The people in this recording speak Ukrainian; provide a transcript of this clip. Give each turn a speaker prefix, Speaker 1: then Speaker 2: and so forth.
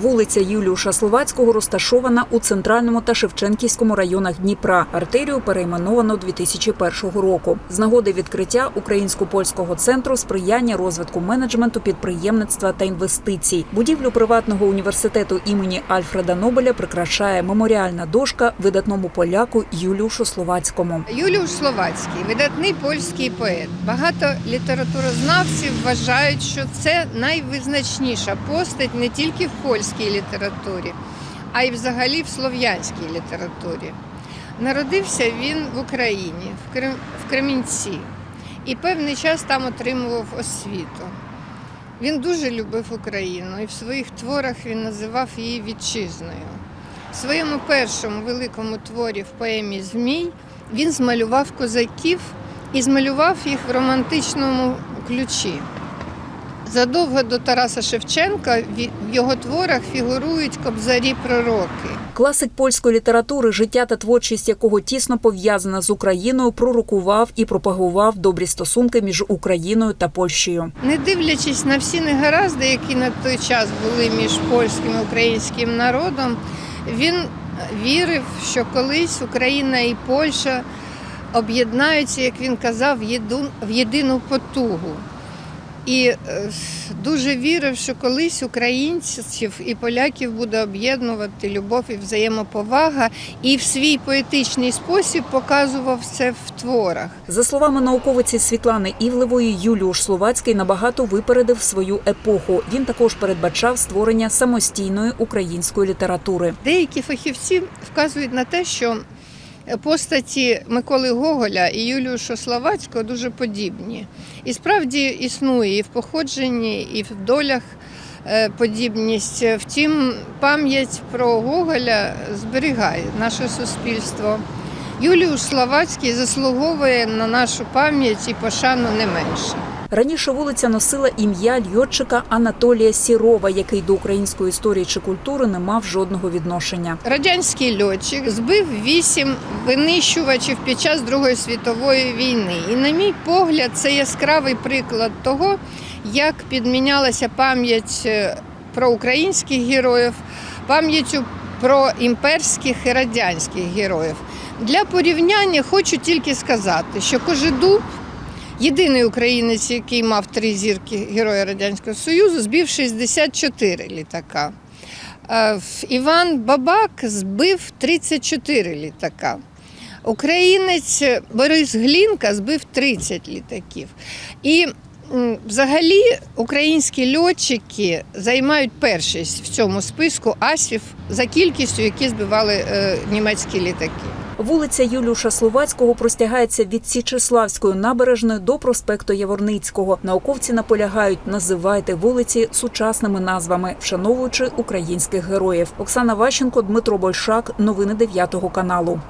Speaker 1: Вулиця Юліуша Словацького розташована у центральному та Шевченківському районах Дніпра. Артерію перейменовано 2001 року. З нагоди відкриття українсько-польського центру сприяння розвитку менеджменту, підприємництва та інвестицій. Будівлю приватного університету імені Альфреда Нобеля прикрашає меморіальна дошка видатному поляку Юліушу Словацькому.
Speaker 2: Юліуш Словацький, видатний польський поет. Багато літературознавців вважають, що це найвизначніша постать не тільки в польській літературі, а й взагалі в слов'янській літературі. Народився він в Україні, в Крим- в Кремінці, і певний час там отримував освіту. Він дуже любив Україну і в своїх творах він називав її вітчизною. В своєму першому великому творі в поемі Змій він змалював козаків і змалював їх в романтичному ключі. Задовго до Тараса Шевченка в його творах фігурують кобзарі пророки.
Speaker 1: Класик польської літератури, життя та творчість якого тісно пов'язана з Україною, пророкував і пропагував добрі стосунки між Україною та Польщею.
Speaker 2: Не дивлячись на всі негаразди, які на той час були між польським і українським народом, він вірив, що колись Україна і Польща об'єднаються, як він казав, в єдину потугу. І е, дуже вірив, що колись українців і поляків буде об'єднувати любов і взаємоповага, і в свій поетичний спосіб показував це в творах.
Speaker 1: За словами науковиці Світлани Івлевої, Юліуш Словацький набагато випередив свою епоху. Він також передбачав створення самостійної української літератури.
Speaker 2: Деякі фахівці вказують на те, що постаті Миколи Гоголя і Юліуша Словацького дуже подібні. І справді існує і в походженні, і в долях е, подібність. Втім, пам'ять про Гоголя зберігає наше суспільство. Юліуш Словацький заслуговує на нашу пам'ять і пошану не менше.
Speaker 1: Раніше вулиця носила ім'я льотчика Анатолія Сірова, який до української історії чи культури не мав жодного відношення.
Speaker 2: Радянський льотчик збив вісім винищувачів під час Другої світової війни. І, на мій погляд, це яскравий приклад того, як підмінялася пам'ять е, про українських героїв, пам'яттю про імперських і радянських героїв. Для порівняння хочу тільки сказати, що Кожедуб Єдиний українець, який мав три зірки Героя Радянського Союзу, збив 64 літака. Е, Іван Бабак збив 34 літака. Українець Борис Глінка збив 30 літаків. І взагалі українські льотчики займають першість в цьому списку асів за кількістю, які збивали е, німецькі літаки.
Speaker 1: Вулиця Юлюша Словацького простягається від Січеславської набережної до проспекту Яворницького. Науковці наполягають, називайте вулиці сучасними назвами, вшановуючи українських героїв. Оксана Ващенко, Дмитро Большак. Новини 9 каналу.